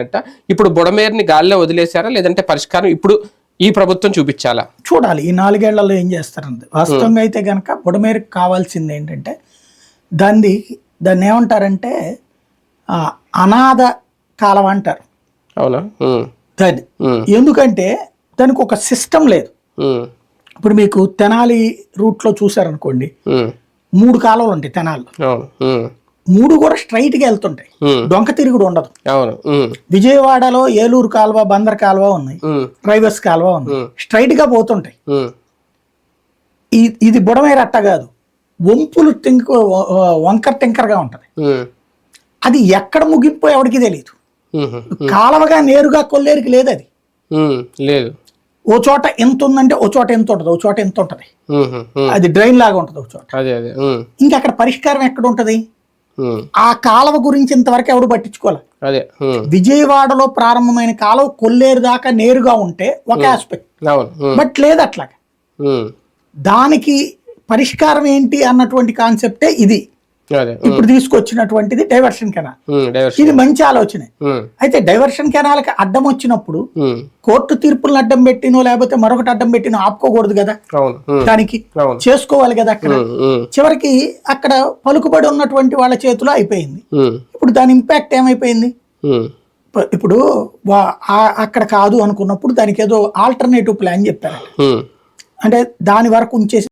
అంట. ఇప్పుడు బుడమేరుని గాల్లో వదిలేశారా? లేదంటే పరిష్కారం ఇప్పుడు ఈ ప్రభుత్వం చూపించాలా? చూడాలి. ఈ నాలుగేళ్ళలో ఏం చేస్తారంది వాస్తవంగా అయితే కనుక బుడమేరకు కావాల్సింది ఏంటంటే దాన్ని దాన్ని ఏమంటారంటే అనాథ కాలం అంటారు. అవునా? దాన్ని. ఎందుకంటే దానికి ఒక సిస్టమ్ లేదు. ఇప్పుడు మీకు తెనాలి రూట్లో చూసారనుకోండి మూడు కాలువలు ఉంటాయి ఉమ్, మూడు కూడా స్ట్రైట్గా వెళ్తుంటాయి. ఉమ్, డొంక తిరుగుడు ఉండదు. విజయవాడలో ఏలూరు కాలువ బందర్ కాలువ ఉన్నాయి. ఉమ్, డ్రైవర్స్ కాలువ ఉన్నాయి. ఉమ్, స్ట్రైట్గా పోతుంటాయి. ఇది బుడమేరు అట్ట కాదు. వంపులు టింక వంకర టింకరగా ఉంటది. అది ఎక్కడ ముగింపో ఎవరికి తెలియదు కాలవగా నేరుగా కొల్లేరికి లేదు అది. లేదు. ఓ చోట ఎంత ఉందంటే ఓ చోట ఎంత ఉంటది ఓ చోట ఎంత ఉంటది. అది డ్రైన్ లాగా ఉంటది ఒక చోట. ఇంకా అక్కడ పరిష్కారం ఎక్కడ ఉంటది? ఆ కాలువ గురించి ఇంతవరకు ఎవడు పట్టించుకోవాలి అదే. విజయవాడలో ప్రారంభమైన కాలువ కొల్లేరు దాకా నేరుగా ఉంటే ఒక ఆస్పెక్ట్ బట్ లేదు అట్లాగా. దానికి పరిష్కారం ఏంటి అన్నటువంటి కాన్సెప్టే ఇది. ఇప్పుడు తీసుకొచ్చినటువంటిది డైవర్షన్ కెనాల్ ఇది మంచి ఆలోచనే. అయితే డైవర్షన్ కెనాల్కి అడ్డం వచ్చినప్పుడు కోర్టు తీర్పులను అడ్డం పెట్టినో లేకపోతే మరొకటి అడ్డం పెట్టినో ఆపుకోకూడదు కదా? దానికి చేసుకోవాలి కదా అక్కడ? చివరికి అక్కడ పలుకుబడి ఉన్నటువంటి వాళ్ళ చేతిలో అయిపోయింది. ఇప్పుడు దాని ఇంపాక్ట్ ఏమైపోయింది? ఇప్పుడు అక్కడ కాదు అనుకున్నప్పుడు దానికి ఏదో ఆల్టర్నేటివ్ ప్లాన్ చెప్పారు. అంటే దాని వరకు ఉంచేసి